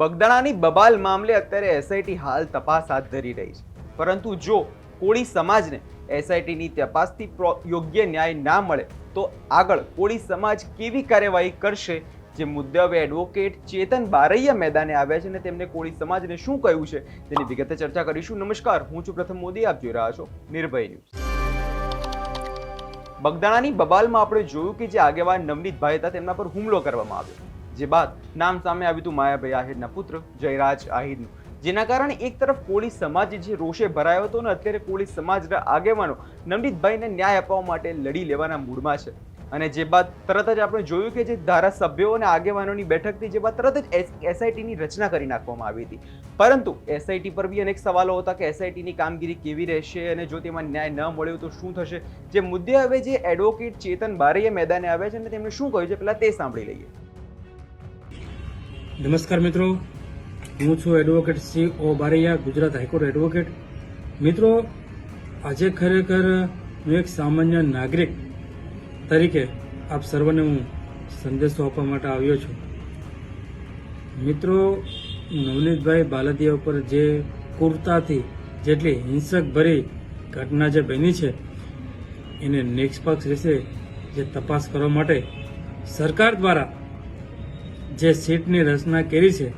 બગદાણાની બબાલ મામલે અત્યારે એસઆઈટી હાલ તપાસ હાથ ધરી રહી છે. પરંતુ જો કોળી સમાજને એસઆઈટીની તપાસથી યોગ્ય ન્યાય ના મળે, તો આગળ કોળી સમાજ કેવી કાર્યવાહી કરશે? જે મુદ્દે હવે એડવોકેટ ચેતન બારૈયા મેદાને આવ્યા છે અને તેમને કોળી સમાજને શું કહ્યું છે તેની વિગતે ચર્ચા કરીશું. નમસ્કાર, હું છું પ્રથમ મોદી. આપ જોઈ રહ્યા છો નિર્ભય ન્યૂઝ. બગદાણાની બબાલમાં આપણે જોયું કે જે આગેવાન નવનીતભાઈ હતા, તેમના પર હુમલો કરવામાં આવ્યો. જે બાદ નામ સામે આવ્યું હતું માયાભાઈ આહિરના પુત્ર જયરાજ આહિરનું. જેના કારણે એક તરફ કોળી સમાજ જે રોષે ભરાયો હતો ને અત્યારે કોળી સમાજના આગેવાનો નવનીતભાઈને ન્યાય અપાવવા માટે લડી લેવાના મૂડમાં છે. અને જે બાદ તરત જ આપણે જોયું કે જે ધારાસભ્યો અને આગેવાનોની બેઠકથી જે બાદ તરત જ એસઆઈટીની રચના કરી નાખવામાં આવી હતી. પરંતુ એસઆઈટી પર બી અનેક સવાલો હતા કે એસઆઈટીની કામગીરી કેવી રહેશે અને જો તેમાં ન્યાય ન મળ્યો તો શું થશે? જે મુદ્દે હવે જે એડવોકેટ ચેતન બારૈયા મેદાને આવ્યા છે અને તેમણે શું કહ્યું છે પહેલા તે સાંભળી લઈએ. નમસ્કાર મિત્રો. હું છું advocate C O Baraiya, Gujarat high court advocate મિત્રો, આજે ખરેખર હું એક સામાન્ય નાગરિક તરીકે આપ સર્વને હું સંદેશો આપવા માટે આવ્યો છું. મિત્રો, નવનીતભાઈ બાલદિયા ઉપર જે કુરતાથી જેટલી હિંસક ભરી ઘટના જે બની છે, એને નિષ્પક્ષ રીતે જે તપાસ કરવા માટે સરકાર દ્વારા જે સીટની રચના કરી છે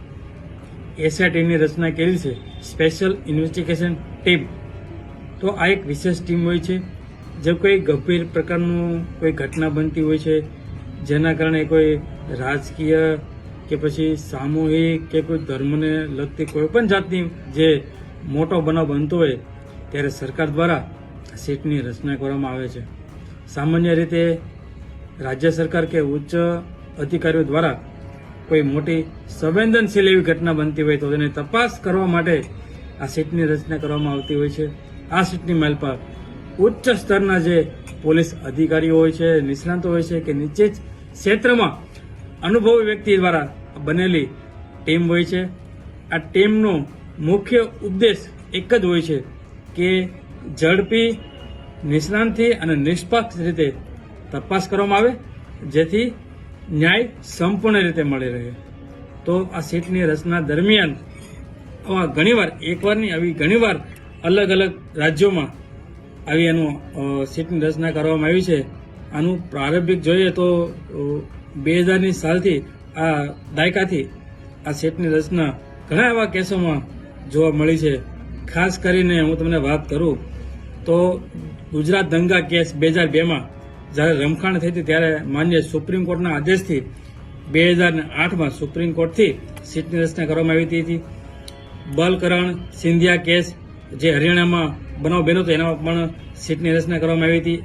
એસઆઈટીની રચના કરી છે સ્પેશિયલ ઇન્વેસ્ટિગેશન ટીમ તો આ એક વિશેષ ટીમ હોય છે, જે કોઈ ગંભીર પ્રકારનું કોઈ ઘટના બનતી હોય છે, જેના કારણે કોઈ રાજકીય કે પછી સામૂહિક કે કોઈ ધર્મને લગતી કોઈ પણ જાતની જે મોટો બનાવ બનતો હોય, ત્યારે સરકાર દ્વારા સીટની રચના કરવામાં આવે છે. સામાન્ય રીતે રાજ્ય સરકાર કે ઉચ્ચ અધિકારીઓ દ્વારા કોઈ મોટી સંવેદનશીલ એવી ઘટના બનતી હોય તો તેને તપાસ કરવા માટે આ સીટની રચના કરવામાં આવતી હોય છે. આ સીટની માલ પર ઉચ્ચ સ્તરના જે પોલીસ અધિકારીઓ હોય છે, નિષ્ણાંતો હોય છે કે નીચે ક્ષેત્રમાં અનુભવી વ્યક્તિ દ્વારા બનેલી ટીમ હોય છે. આ ટીમનો મુખ્ય ઉદ્દેશ એક જ હોય છે કે ઝડપી, નિષ્ણાંતથી અને નિષ્પક્ષ રીતે તપાસ કરવામાં આવે, જેથી ન્યાય સંપૂર્ણ રીતે મળી રહે. તો આ સીટની રચના દરમિયાન આવા ઘણીવાર, એકવારની આવી ઘણીવાર અલગ અલગ રાજ્યોમાં આવી એનું સીટની રચના કરવામાં આવી છે. આનું પ્રારંભિક જોઈએ તો બે હજારની સાલથી આ દાયકાથી આ સીટની રચના ઘણા એવા કેસોમાં જોવા મળી છે. ખાસ કરીને હું તમને વાત કરું તો ગુજરાત દંગા કેસ બે હજાર બેમાં જ્યારે રમખાણ થઈ હતી ત્યારે માન્ય સુપ્રીમ કોર્ટના આદેશથી બે હજાર આઠમાં સુપ્રીમ કોર્ટથી સીટની રચના કરવામાં આવી હતી. બલકરણ, સિંધિયા કેસ જે હરિયાણામાં બનાવ બન્યો હતો, એનામાં પણ સીટની રચના કરવામાં આવી હતી.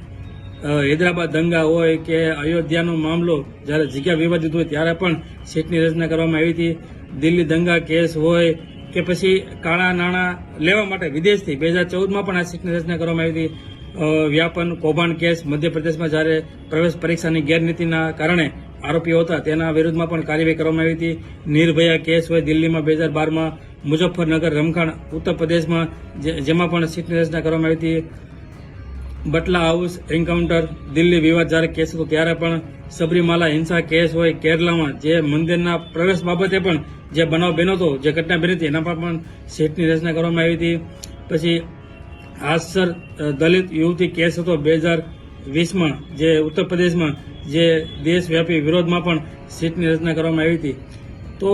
હૈદરાબાદ દંગા હોય કે અયોધ્યાનો મામલો, જ્યારે જગ્યા વિવાદિત હોય ત્યારે પણ સીટની રચના કરવામાં આવી હતી. દિલ્હી દંગા કેસ હોય કે પછી કાળા નાણાં લેવા માટે વિદેશથી બે હજાર ચૌદમાં પણ આ સીટની રચના કરવામાં આવી હતી. વ્યાપન કૌભાંડ કેસ મધ્યપ્રદેશમાં જ્યારે પ્રવેશ પરીક્ષાની ગેરનીતિના કારણે આરોપીઓ હતા, તેના વિરુદ્ધમાં પણ કાર્યવાહી કરવામાં આવી હતી. નિર્ભયા કેસ હોય દિલ્હીમાં બે હજાર બારમાં, મુઝફ્ફરનગર, રમખાણ ઉત્તર પ્રદેશમાં જેમાં પણ સીટની રચના કરવામાં આવી હતી. બટલા હાઉસ એન્કાઉન્ટર, દિલ્હી વિવાદ જ્યારે કેસ હતો, ત્યારે પણ સબરીમાલા હિંસા કેસ હોય કેરલામાં, જે મંદિરના પ્રવેશ બાબતે પણ જે બનાવ બન્યો હતો, જે ઘટના બની હતી, એના પણ સીટની રચના કરવામાં આવી હતી. પછી આસર દલિત યુવતી કેસ હતો બે હજાર વીસમાં જે ઉત્તર પ્રદેશમાં જે દેશવ્યાપી વિરોધમાં પણ સીટની રચના કરવામાં આવી હતી. તો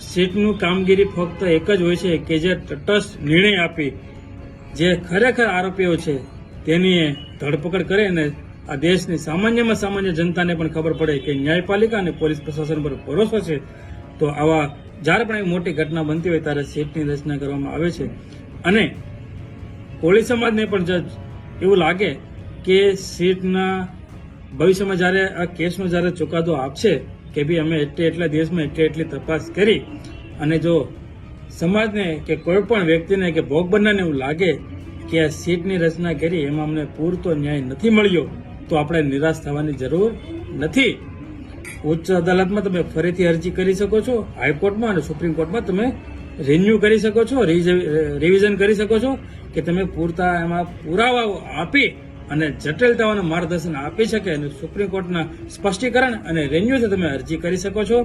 સીટનું કામગીરી ફક્ત એક જ હોય છે કે જે તટસ્થ નિર્ણય આપી, જે ખરેખર આરોપીઓ છે, તેની ધરપકડ કરે અને આ દેશની સામાન્યમાં સામાન્ય જનતાને પણ ખબર પડે કે ન્યાયપાલિકા અને પોલીસ પ્રશાસન પર ભરોસો છે, તો આવા જ્યારે પણ એવી મોટી ઘટના બનતી હોય ત્યારે સીટની રચના કરવામાં આવે છે. અને કોળી સમાજને પણ જજ એવું લાગે કે સીટના ભવિષ્યમાં જ્યારે આ કેસનો જ્યારે ચુકાદો આપશે કે ભાઈ અમે એટલે એટલા દિવસમાં એટલે એટલી તપાસ કરી અને જો સમાજને કે કોઈ પણ વ્યક્તિને કે ભોગ બનનારને એવું લાગે કે આ સીટની રચના કરી એમાં અમને પૂરતો ન્યાય નથી મળ્યો, તો આપણે નિરાશ થવાની જરૂર નથી. ઉચ્ચ અદાલતમાં તમે ફરીથી અરજી કરી શકો છો, હાઈકોર્ટમાં અને સુપ્રીમ કોર્ટમાં તમે રિન્યુ કરી શકો છો રિવિઝન કરી શકો છો, કે તમે પૂરતા એમાં પુરાવાઓ આપી અને જટિલતાઓને માર્ગદર્શન આપી શકે અને સુપ્રીમ કોર્ટના સ્પષ્ટીકરણ અને રિન્યુથી તમે અરજી કરી શકો છો.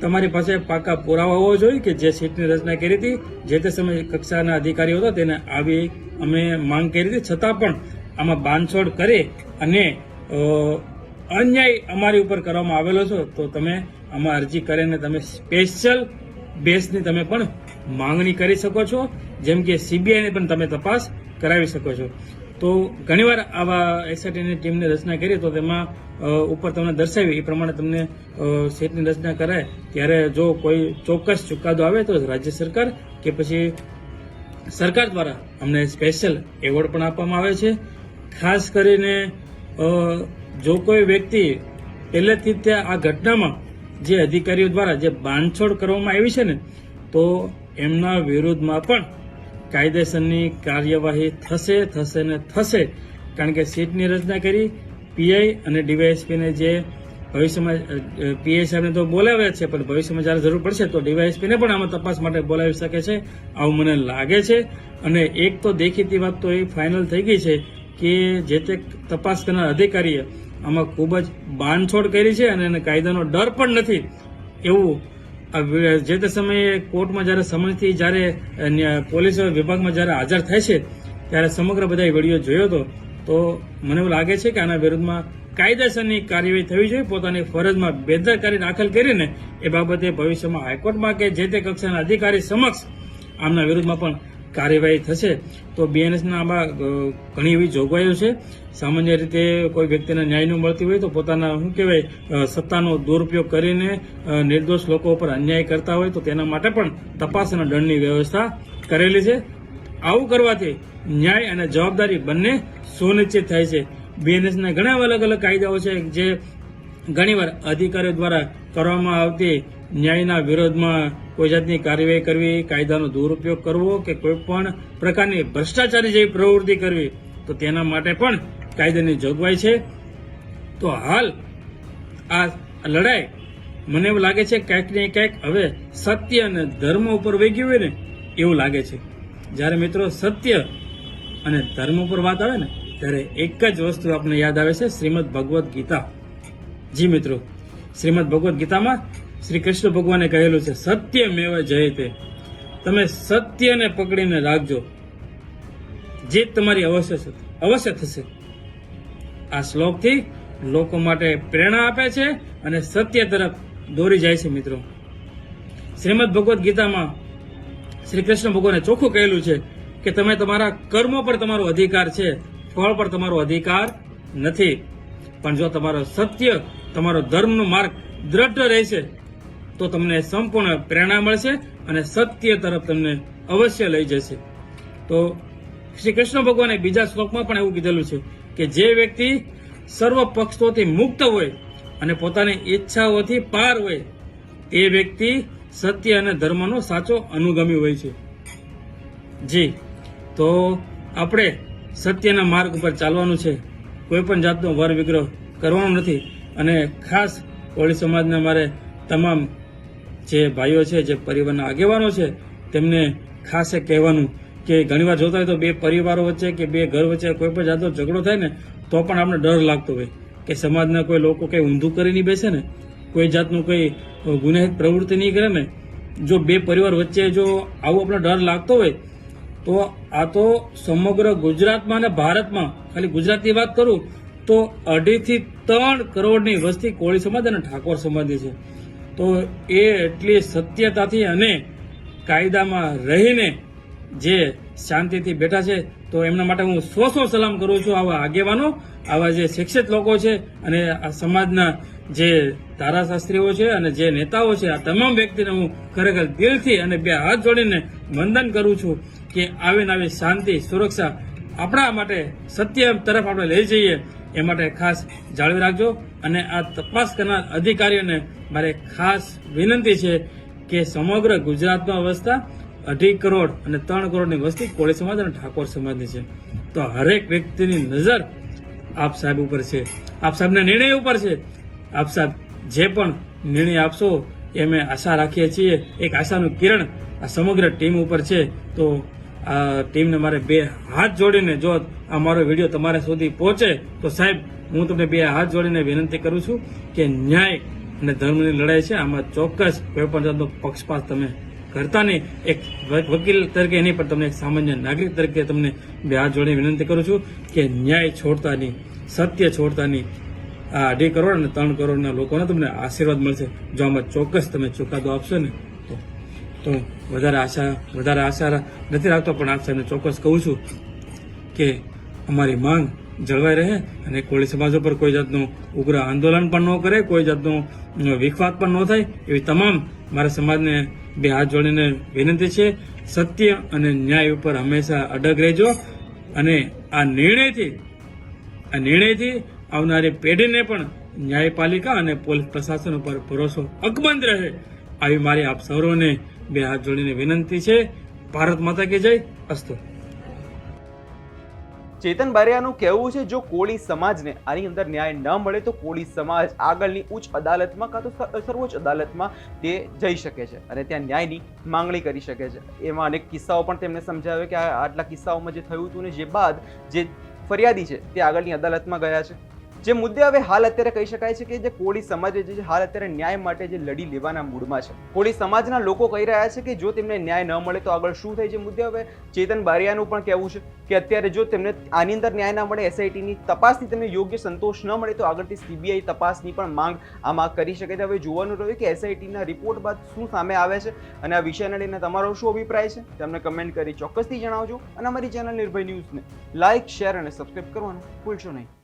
તમારી પાસે પાકા પુરાવા હોવા જોઈએ કે જે સીટની રચના કરી હતી, જે તે સમયે કક્ષાના અધિકારીઓ હતા, તેને આવી અમે માંગ કરી હતી. છતાં પણ આમાં બાંધછોડ કરી અને અન્યાય અમારી ઉપર કરવામાં આવેલો છો, તો તમે આમાં અરજી કરીને તમે સ્પેશિયલ બેસની તમે પણ માંગણી કરી શકો છો. જેમ કે સીબીઆઈની પણ તમે તપાસ કરાવી શકો છો. તો ઘણીવાર આવા એસઆઈટીની ટીમની રચના કરી તો તેમાં ઉપર તમને દર્શાવી, એ પ્રમાણે તમને સેટની રચના કરાય. ત્યારે જો કોઈ ચોક્કસ ચુકાદો આવે તો રાજ્ય સરકાર કે પછી સરકાર દ્વારા અમને સ્પેશિયલ એવોર્ડ પણ આપવામાં આવે છે. ખાસ કરીને જો કોઈ વ્યક્તિ પહેલેથી ત્યાં આ ઘટનામાં જે અધિકારીઓ દ્વારા જે બાંધછોડ કરવામાં આવી છે ને, તો એમના વિરુદ્ધમાં પણ કાયદેસરની કાર્યવાહી થશે થશે ને થશે. કારણ કે સીટની રચના કરી પીઆઈ અને ડીવાયએસપીને જે ભવિષ્યમાં પીઆઈ સાહેબને તો બોલાવ્યા છે, પણ ભવિષ્યમાં જ્યારે જરૂર પડશે તો ડીવાયએસપીને પણ આમાં તપાસ માટે બોલાવી શકે છે. આવું મને લાગે છે. અને એક તો દેખીતી વાત તો એ ફાઇનલ થઈ ગઈ છે કે જે તે તપાસ કરનાર અધિકારીએ આમાં ખૂબ જ બાંધછોડ કરી છે અને એને કાયદાનો ડર પણ નથી. એવું જે તે સમયે કોર્ટમાં જ્યારે સમજથી જ્યારે પોલીસ વિભાગમાં જ્યારે હાજર થાય છે, ત્યારે સમગ્ર બધા વીડિયો જોયો હતો. તો મને એવું લાગે છે કે આના વિરુદ્ધમાં કાયદેસરની કાર્યવાહી થવી જોઈએ, પોતાની ફરજમાં બેદરકારી દાખલ કરીને એ બાબતે ભવિષ્યમાં હાઈકોર્ટમાં કે જે તે કક્ષાના અધિકારી સમક્ષ આમના વિરુદ્ધમાં પણ કાર્યવાહી થશે, તો બીએનએસના આમાં ઘણી એવી જોગવાઈઓ છે. સામાન્ય રીતે કોઈ વ્યક્તિને ન્યાય ન મળતી હોય તો પોતાના, શું કહેવાય સત્તાનો દુરુપયોગ કરીને નિર્દોષ લોકો ઉપર અન્યાય કરતા હોય તો તેના માટે પણ તપાસ અને દંડની વ્યવસ્થા કરેલી છે. આવું કરવાથી ન્યાય અને જવાબદારી બંને સુનિશ્ચિત થાય છે. બીએનએસના ઘણા અલગ અલગ કાયદાઓ છે, જે ઘણીવાર અધિકારીઓ દ્વારા કરવામાં આવતી ન્યાયના વિરોધમાં કોઈ જાતની કાર્યવાહી કરવી, કાયદાનો દુરુપયોગ કરવો કે કોઈ પણ પ્રકારની ભ્રષ્ટાચારી જેવી પ્રવૃત્તિ કરવી, તો તેના માટે પણ કાયદાની જોગવાઈ છે. તો હાલ આ લડાઈ મને એવું લાગે છે ક્યાંક ને ક્યાંક હવે સત્ય અને ધર્મ ઉપર વેગ્યું હોય ને એવું લાગે છે. જ્યારે મિત્રો સત્ય અને ધર્મ ઉપર વાત આવે ને, ત્યારે એક જ વસ્તુ આપણને યાદ આવે છે, શ્રીમદ ભગવદ્ ગીતા. જી મિત્રો, શ્રીમદ ભગવદ્ ગીતામાં શ્રી કૃષ્ણ ભગવાને કહેલું છે સત્ય મેવ જયતે. તમે સત્યને પકડીને રાખજો. જે તમારી અવશ્ય અવશ્ય થશે. આ શ્લોકથી લોકો માટે પ્રેરણા આપે છે અને સત્ય તરફ દોરી જાય છે મિત્રો. શ્રીમદ ભગવદ્ ગીતામાં શ્રી કૃષ્ણ ભગવાને ચોખ્ખું કહેલું છે કે તમે તમારા કર્મો પર તમારો અધિકાર છે, ફળ પર તમારો અધિકાર નથી. પણ જો તમારો સત્ય તમારો ધર્મનો માર્ગ દ્રઢ રહેશે, તો તમને સંપૂર્ણ પ્રેરણા મળશે અને સત્ય તરફ તમને અવશ્ય લઈ જશે. તો શ્રી કૃષ્ણ ભગવાને બીજા શ્લોકમાં પણ એવું કીધેલું છે કે જે વ્યક્તિ સર્વ પક્ષોથી મુક્ત હોય અને પોતાની ઈચ્છાઓથી પાર હોય, એ વ્યક્તિ સત્ય અને ધર્મનો સાચો અનુગામી હોય છે. જી, તો આપણે સત્યના માર્ગ ઉપર ચાલવાનું છે. કોઈ પણ જાતનો વર વિગ્રહ કરવાનો નથી. અને ખાસ કોળી સમાજના મારે તમામ જે ભાઈઓ છે, જે પરિવારના આગેવાનો છે, તેમને ખાસ એ કહેવાનું કે ઘણીવાર જોતા હોય તો બે પરિવારો વચ્ચે કે બે ઘર વચ્ચે કોઈ પણ જાતનો ઝઘડો થાય ને, તો પણ આપણે ડર લાગતો હોય કે સમાજના કોઈ લોકો કંઈ ઊંધું કરી નહીં બેસે ને, કોઈ જાતનું કોઈ ગુનાહિત પ્રવૃત્તિ નહીં કરે ને, જો બે પરિવાર વચ્ચે જો આવો આપણે ડર લાગતો હોય, તો આ તો સમગ્ર ગુજરાતમાં અને ભારતમાં, ખાલી ગુજરાતની વાત કરું તો અઢીથી ત્રણ કરોડની વસ્તી કોળી સમાજ અને ઠાકોર સમાજની છે. તો એ એટલી સત્યતાથી અને કાયદામાં રહીને જે શાંતિથી બેઠા છે, તો એમના માટે હું સો સો સલામ કરું છું આવા આગેવાનો, આવા જે શિક્ષિત લોકો છે અને આ સમાજના જે ધારાશાસ્ત્રીઓ છે અને જે નેતાઓ છે, આ તમામ વ્યક્તિને હું ખરેખર દિલથી અને બે હાથ જોડીને વંદન કરું છું કે આવીને આવી શાંતિ, સુરક્ષા આપણા માટે સત્ય તરફ આપણે લઈ જઈએ. એ માટે ખાસ જાળવી રાખજો અને આ તપાસ કરનાર અધિકારીઓને મારે ખાસ વિનંતી છે કે સમગ્ર ગુજરાતમાં વસતા અઢી કરોડ અને ત્રણ કરોડની વસ્તી કોળી સમાજ અને ઠાકોર સમાજની છે. તો હરેક વ્યક્તિની નજર આપ સાહેબ ઉપર છે. આપ સાહેબના નિર્ણય ઉપર છે. આપ સાહેબ જે પણ નિર્ણય આપશો એ અમે આશા રાખીએ છીએ. એક આશાનું કિરણ આ સમગ્ર ટીમ ઉપર છે. તો આ ટીમને મારે બે હાથ જોડીને જો આ મારો વીડિયો તમારા સુધી પહોંચે, તો સાહેબ, હું તમને બે હાથ જોડીને વિનંતી કરું છું કે ન્યાય અને ધર્મની લડાઈ છે. આમાં ચોક્કસ કોઈ પણ જાતનો પક્ષપાત તમે કરતા નહીં. એક વકીલ તરીકે નહીં, પણ તમને એક સામાન્ય નાગરિક તરીકે તમને બે હાથ જોડીને વિનંતી કરું છું કે ન્યાય છોડતા નહીં, સત્ય છોડતા નહીં. આ અઢી કરોડ અને ત્રણ કરોડના લોકોને તમને આશીર્વાદ મળશે. જો આમાં ચોક્કસ તમે ચુકાદો આપશો ને તો વધારે આશા વધારે આશા નથી રાખતો, પણ આપ સાહેબને ચોક્કસ કહું છું કે અમારી માંગ જળવાઈ રહે અને કોળી સમાજ ઉપર કોઈ જાતનું ઉગ્ર આંદોલન પણ ન કરે, કોઈ જાતનું વિખવાદ પણ ન થાય, એવી તમામ મારા સમાજને બે હાથ જોડીને વિનંતી છે. સત્ય અને ન્યાય ઉપર હંમેશા અડગ રહેજો અને આ નિર્ણયથી આ નિર્ણયથી આવનારી પેઢીને પણ ન્યાયપાલિકા અને પોલીસ પ્રશાસન ઉપર ભરોસો અકબંધ રહે, આવી મારી આપ સૌને બે હાથ જોડીને વિનંતી છે. ભારત માતા કે જય. અસ્તુ. ચેતન બારિયાનું કહેવું છે, જો કોળી સમાજને આની અંદર ન્યાય ન મળે તો કોળી સમાજ આગળની ઉચ્ચ અદાલતમાં કાં તો સર્વોચ્ચ અદાલતમાં તે જઈ શકે છે અને ત્યાં ન્યાયની માંગણી કરી શકે છે. એમાં અનેક કિસ્સાઓ પણ તેમને સમજાવ્યો કે આટલા કિસ્સાઓમાં જે થયું હતું ને જે બાદ જે ફરિયાદી છે તે આગળની અદાલતમાં ગયા છે. જે મુદ્દે હવે હાલ અત્યારે કહી શકાય છે કે જે કોળી સમાજ જે હાલ અત્યારે ન્યાય માટે જે લડી લેવાના મૂડમાં છે. કોળી સમાજના લોકો કહી રહ્યા છે કે જો તેમને ન્યાય ન મળે તો આગળ શું થાય છે મુદ્દે? હવે ચેતન બારિયાનું પણ કહેવું છે કે અત્યારે જો તેમને આની અંદર ન્યાય ના મળે એસઆઈટીની તપાસથી તેમને યોગ્ય સંતોષ ન મળે તો આગળથી સીબીઆઈ તપાસની પણ માંગ આમાં કરી શકે છે. હવે જોવાનું રહ્યું કે એસઆઈટીના રિપોર્ટ બાદ શું સામે આવે છે અને આ વિષયને લઈને તમારો શું અભિપ્રાય છે? તમને કમેન્ટ કરી ચોક્કસથી જણાવજો અને અમારી ચેનલ નિર્ભય ન્યૂઝને લાઇક શેર અને સબસ્ક્રાઇબ કરવાનું ભૂલશો નહીં.